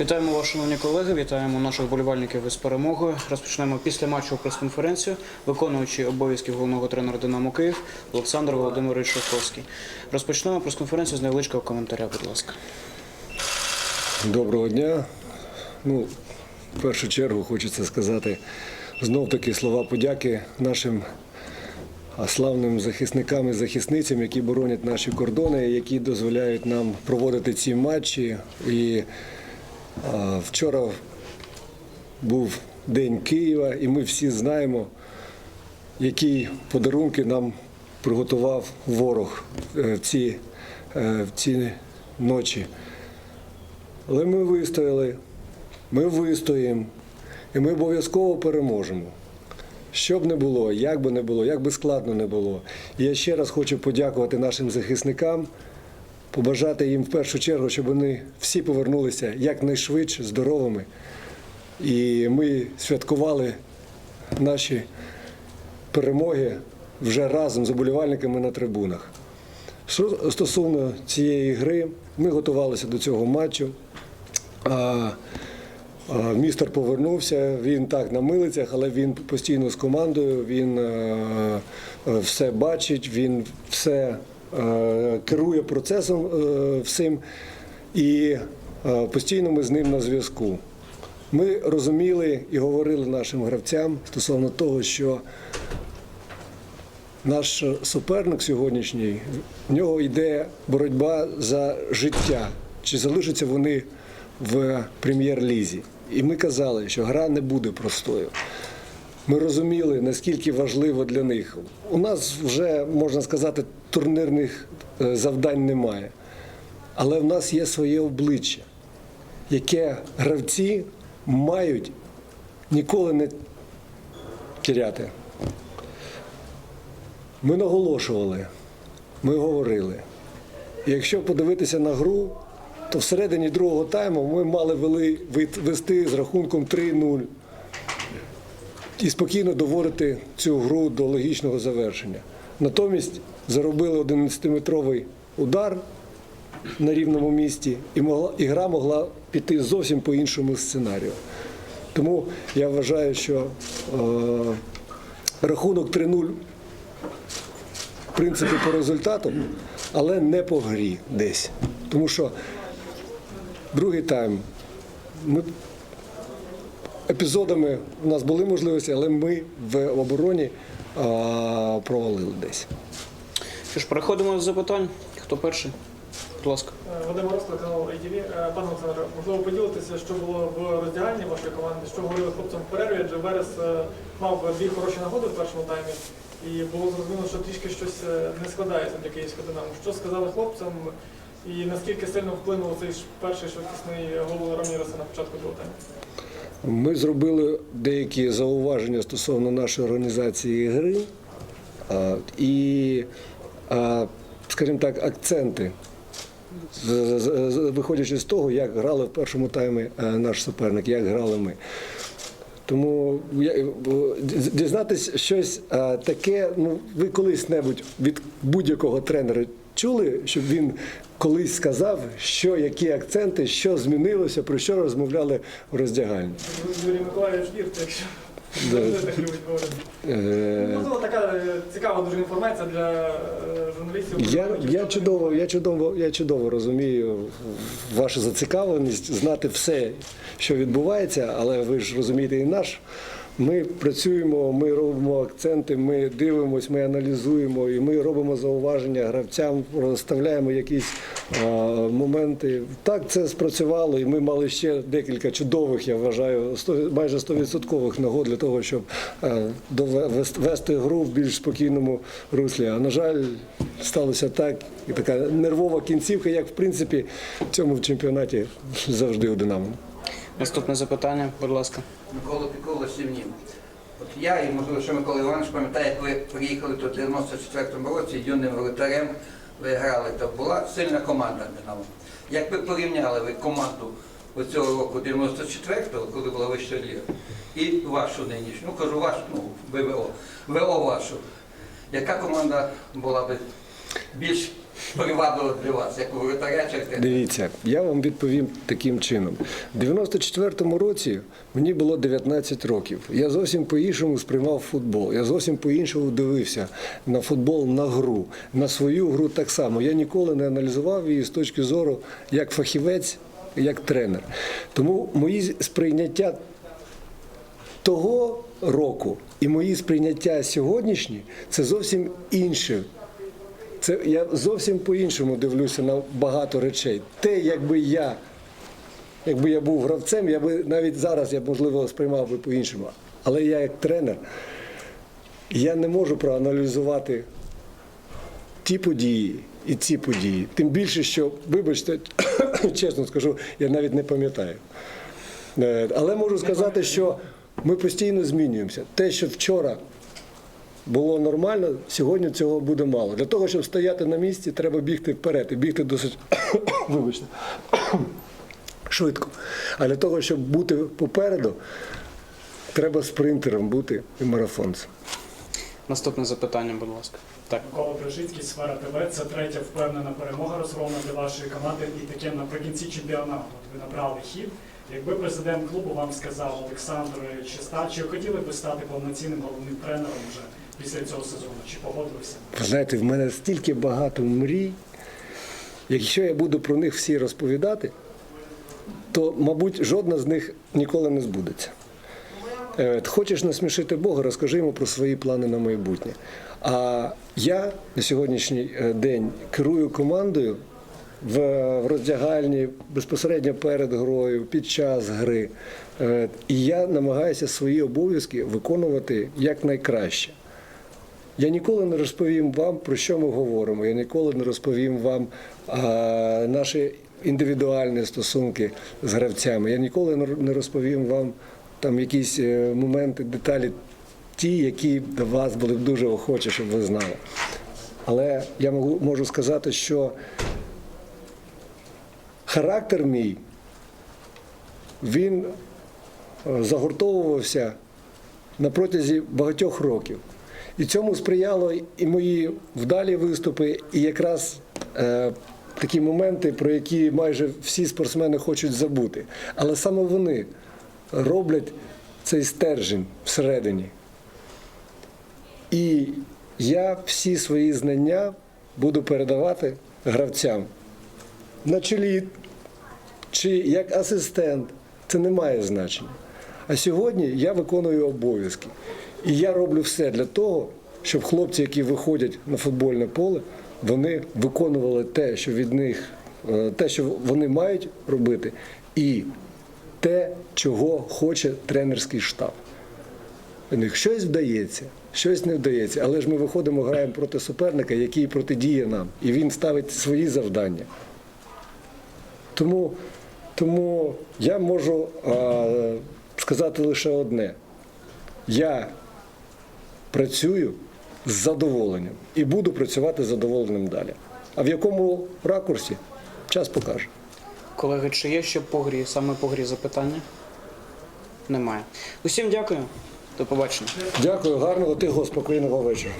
Вітаємо вас, шановні колеги. Вітаємо наших болівальників із перемогою. Розпочнемо після матчу прес-конференцію. Виконуючий обов'язки головного тренера Динамо Київ Олександр Володимирович Шовковський. Розпочнемо прес-конференцію з невеличкого коментаря. Будь ласка. Доброго дня. Ну, в першу чергу хочеться сказати знов таки слова подяки нашим славним захисникам і захисницям, які боронять наші кордони, які дозволяють нам проводити ці матчі. І вчора був День Києва, і ми всі знаємо, які подарунки нам приготував ворог е, в ці, е, в ці ночі. Але ми вистояли, ми вистоїмо, і ми обов'язково переможемо. Що б не було, як би не було, як би складно не було. І я ще раз хочу подякувати нашим захисникам, побажати їм в першу чергу, щоб вони всі повернулися якнайшвидше, здоровими. І ми святкували наші перемоги вже разом з оболівальниками на трибунах. Стосовно цієї гри, ми готувалися до цього матчу. А, а, Містер повернувся, він так на милицях, але він постійно з командою, він е, все бачить, він все керує процесом е, всім, і е, постійно ми з ним на зв'язку. Ми розуміли і говорили нашим гравцям стосовно того, що наш суперник сьогоднішній, в нього йде боротьба за життя. Чи залишаться вони в прем'єр-лізі? І ми казали, що гра не буде простою. Ми розуміли, наскільки важливо для них. У нас вже, можна сказати, турнірних е, завдань немає. Але в нас є своє обличчя, яке гравці мають ніколи не тіряти. Ми наголошували, ми говорили. І якщо подивитися на гру, то всередині другого тайму ми мали вели, вести з рахунком 3-0 і спокійно доводити цю гру до логічного завершення. Натомість заробили 11-метровий удар на рівному місці, і, могла, і гра могла піти зовсім по іншому сценарію. Тому я вважаю, що е, рахунок 3-0 в принципі, по результату, але не по грі десь. Тому що другий тайм ми епізодами у нас були можливості, але ми в обороні а, провалили десь. Що ж, переходимо до запитань. Хто перший? Будь ласка. Е, Вадим Морозко, канал ITV. Е, Пане Олександре, можливо поділитися, що було в роздягальні вашої команди, що говорили хлопцям в перерві, адже Верес е, мав дві хороші нагоди в першому таймі, і було зрозуміло, що трішки щось не складається для київського динамо. Що сказали хлопцям, і наскільки сильно вплинув цей перший швидкісний гол Раміреса на початку другого тайму? Ми зробили деякі зауваження стосовно нашої організації гри і, скажімо так, акценти, виходячи з того, як грали в першому таймі е, наш суперник, як грали ми. Тому я- е, щось е, таке, ну ви колись-небудь від будь-якого тренера чули, щоб він колись сказав, що які акценти, що змінилося, про що розмовляли в роздягальні. Юрій Миколаївич вірте, якщо так любить говорити. Е, Ну, така е, цікава дуже інформація для е, журналістів. Я, я, чудово, я, чудово, я чудово розумію вашу зацікавленість знати все, що відбувається, але ви ж розумієте і наш. Ми працюємо, ми робимо акценти, ми дивимося, ми аналізуємо і ми робимо зауваження гравцям, розставляємо якісь а, моменти. Так це спрацювало, і ми мали ще декілька чудових, я вважаю, 100, майже 100% нагод для того, щоб дове- вести гру в більш спокійному руслі. А на жаль, сталося так, і така нервова кінцівка, як в принципі в цьому чемпіонаті завжди у Динамо. Наступне запитання, будь ласка. Микола Пікола Сівнів. От я і, можливо, ще Микола Іванович пам'ятає, ви приїхали тут у 94-му році юним волотарем, ви грали, то була сильна команда Динамо. Як ви порівняли ви команду цього року 94-го, коли була вища ліга, і вашу нинішню, ну кажу вашу, ну, ВВО, ВО вашу, яка команда була би більш привабило для вас, як воротаря чи? Дивіться, я вам відповім таким чином. У 94-му році мені було 19 років. Я зовсім по-іншому сприймав футбол. Я зовсім по-іншому дивився на футбол, на гру, на свою гру так само. Я ніколи не аналізував її з точки зору як фахівець, як тренер. Тому мої сприйняття того року і мої сприйняття сьогоднішні це зовсім інше. Це я зовсім по-іншому дивлюся на багато речей. Те, якби я, якби я був гравцем, я би навіть зараз я б, можливо сприймав би по-іншому. Але я як тренер, я не можу проаналізувати ті події і ці події. Тим більше, що, вибачте, чесно скажу, я навіть не пам'ятаю. Е, Але можу сказати, що ми постійно змінюємося. Те, що вчора було нормально, сьогодні цього буде мало. Для того, щоб стояти на місці, треба бігти вперед і бігти досить вибачте, швидко. А для того, щоб бути попереду, треба спринтером бути і марафонцем. Наступне запитання, будь ласка. Так. Микола Брижицький, сфера ТВ. Це третя впевнена перемога розгромна для вашої команди. І таке наприкінці чемпіонату. Ви набрали хід. Якби президент клубу вам сказав Олександр, чи ста чи хотіли б ви стати повноцінним головним тренером вже після цього сезону? Чи погодилися? Ви знаєте, в мене стільки багато мрій. Якщо я буду про них всі розповідати, то, мабуть, жодна з них ніколи не збудеться. Е, Хочеш насмішити Бога, розкажи йому про свої плани на майбутнє. А я на сьогоднішній е, день керую командою в роздягальні безпосередньо перед грою, під час гри. Е, І я намагаюся свої обов'язки виконувати якнайкраще. Я ніколи не розповім вам, про що ми говоримо. Я ніколи не розповім вам а, наші індивідуальні стосунки з гравцями. Я ніколи не розповім вам там якісь е, моменти, деталі, ті, які до вас були б дуже охочі, щоб ви знали. Але я можу, можу сказати, що характер мій, він е, загуртовувався на протязі багатьох років. І цьому сприяло і мої вдалі виступи, і якраз е, такі моменти, про які майже всі спортсмени хочуть забути. Але саме вони роблять цей стержень всередині. І я всі свої знання буду передавати гравцям на чолі чи як асистент, це не має значення. А сьогодні я виконую обов'язки. І я роблю все для того, щоб хлопці, які виходять на футбольне поле, вони виконували те, що від них, е, те, що вони мають робити, і те, чого хоче тренерський штаб. У них щось вдається, щось не вдається, але ж ми виходимо, граємо проти суперника, який протидіє нам, і він ставить свої завдання. Тому, тому я можу а, сказати лише одне: я працюю з задоволенням і буду працювати з задоволенням далі. А в якому ракурсі час покаже. Колеги, чи є ще по грі, саме по грі запитання? Немає. Усім дякую. До побачення. Дякую, гарного, тихого, спокійного вечора.